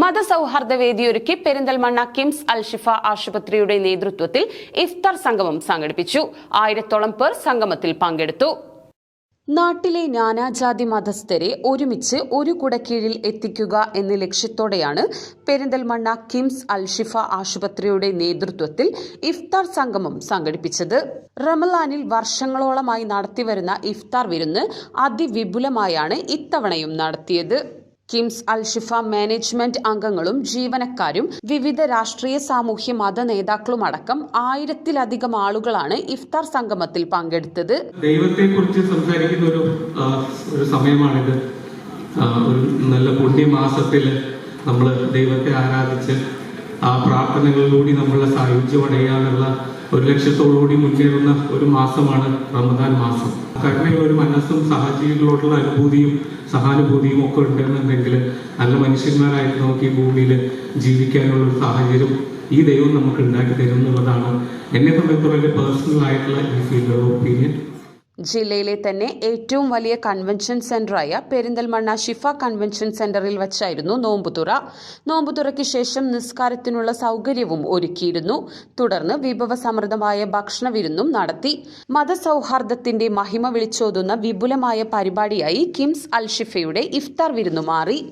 മതസൗഹാർദ്ദ വേദിയൊരുക്കി പെരിന്തൽമണ്ണ കിംസ് അൽഷിഫ ആശുപത്രിയുടെ നേതൃത്വത്തിൽ ഇഫ്താർ സംഗമം സംഘടിപ്പിച്ചു. ആയിരത്തോളം പേർ സംഗമത്തിൽ പങ്കെടുത്തു. നാട്ടിലെ നാനാജാതി മതസ്ഥരെ ഒരുമിച്ച് ഒരു കുടക്കീഴിൽ എത്തിക്കുക എന്ന ലക്ഷ്യത്തോടെയാണ് പെരിന്തൽമണ്ണ കിംസ് അൽഷിഫ ആശുപത്രിയുടെ നേതൃത്വത്തിൽ ഇഫ്താർ സംഗമം സംഘടിപ്പിച്ചത്. റമലാനിൽ വർഷങ്ങളോളമായി നടത്തിവരുന്ന ഇഫ്താർ വിരുന്ന് അതിവിപുലമായാണ് ഇത്തവണയും നടത്തിയത്. കിംസ് അൽ ഷിഫ മാനേജ്മെന്റ് അംഗങ്ങളും ജീവനക്കാരും വിവിധ രാഷ്ട്രീയ സാമൂഹ്യ മത നേതാക്കളും അടക്കം ആയിരത്തിലധികം ആളുകളാണ് ഇഫ്താർ സംഗമത്തിൽ പങ്കെടുത്തത്. ദൈവത്തെക്കുറിച്ച് സംസാരിക്കുന്ന ഒരു ഒരു സമയമാണിത്. ഒരു നല്ല പുണ്യമാസത്തിൽ നമ്മൾ ദൈവത്തെ ആരാധിച്ച് ആ പ്രാർത്ഥനകളിലൂടെ നമ്മളെ സായുജ്യം അടയാനുള്ള ഒരു ലക്ഷ്യത്തോടുകൂടി മുന്നേറുന്ന ഒരു മാസമാണ് റമദാൻ മാസം. കരുണയുള്ള ഒരു മനസ്സും സഹജീവികളോടുള്ള അനുഭൂതിയും സഹാനുഭൂതിയും ഒക്കെ ഉണ്ടെന്നുണ്ടെങ്കിൽ നല്ല മനുഷ്യന്മാരായിട്ട് നമുക്ക് ഈ ഭൂമിയിൽ ജീവിക്കാനുള്ള ഒരു സാഹചര്യം ഈ ദൈവം നമുക്ക് ഉണ്ടാക്കി തരും എന്നുള്ളതാണ് എന്നെ സംബന്ധിച്ചുള്ള പേഴ്സണൽ ആയിട്ടുള്ള ഈ ഫീൽഡ് ഒപ്പീനിയൻ ജില്ലയിലെ തന്നെ ഏറ്റവും വലിയ കൺവെൻഷൻ സെന്ററായ പെരിന്തൽമണ്ണ ഷിഫ കൺവെൻഷൻ സെന്ററിൽ വച്ചായിരുന്നു നോമ്പുതുറ. നോമ്പുതുറയ്ക്ക് ശേഷം നിസ്കാരത്തിനുള്ള സൗകര്യവും ഒരുക്കിയിരുന്നു. തുടർന്ന് വിഭവസമൃദ്ധമായ ഭക്ഷണ വിരുന്നും നടത്തി. മതസൗഹാർദ്ദത്തിന്റെ മഹിമ വിളിച്ചോതുന്ന വിപുലമായ പരിപാടിയായി കിംസ് അൽഷിഫയുടെ ഇഫ്താർ വിരുന്നു മാറി.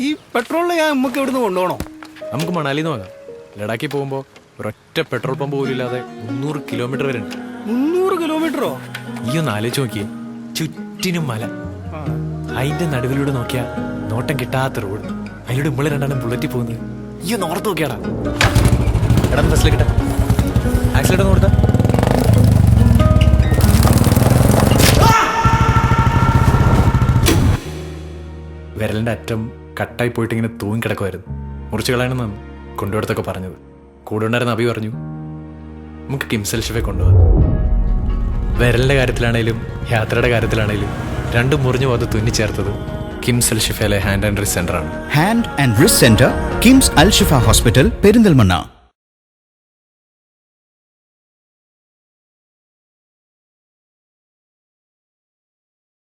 ഈ പെട്രോളിന് ഞാൻ നമുക്ക് ഇവിടുന്ന് കൊണ്ടുപോകണോ? നമുക്ക് മണാലിന്ന് വാങ്ങാം ലഡാക്കിൽ പോകുമ്പോൾ ഒരൊറ്റ പെട്രോൾ പമ്പ് പോലും ഇല്ലാതെ മുന്നൂറ് കിലോമീറ്റർ വരെ ഉണ്ട്. മുന്നൂറ് കിലോമീറ്ററോ ഈ ഒന്ന് ആലോചിച്ച് നോക്കിയേ. ചുറ്റിനും മല. അതിന്റെ നടുവിലൂടെ നോക്കിയാ നോട്ടം കിട്ടാത്ത റോഡ്. അതിലൂടെ ഇമ്മൾ രണ്ടാണ് ബുള്ളറ്റിൽ പോകുന്നത്. ഈ ഒന്ന് ഓർത്ത് നോക്കിയാടാ. എടാ ബസ്സിൽ കിട്ടാ ആക്സിഡന്റ് ഒന്ന് കൊടുത്താ. വിരലിന്റെ അറ്റം കട്ടായി പോയിട്ട് ഇങ്ങനെ തൂങ്ങി കിടക്കുമായിരുന്നു മുറിച്ചു കളയണമെന്നാണ് കൊണ്ടുപോടത്തൊക്കെ പറഞ്ഞത്. കൂടെ ഉണ്ടായിരുന്ന അഭി പറഞ്ഞു നമുക്ക് കിംസൽ ഷെഫെ കൊണ്ടുപോകാം. വിരലിന്റെ കാര്യത്തിലാണേലും യാത്രയുടെ കാര്യത്തിലാണേലും രണ്ടും മുറിഞ്ഞു പോകാതെ തുന്നിച്ചേർത്തത് കിംസൽ ഷിഫയിലെ hand and wrist സെന്ററാണ് hand and wrist centre KIMS Al Shifa hospital Perinthalmanna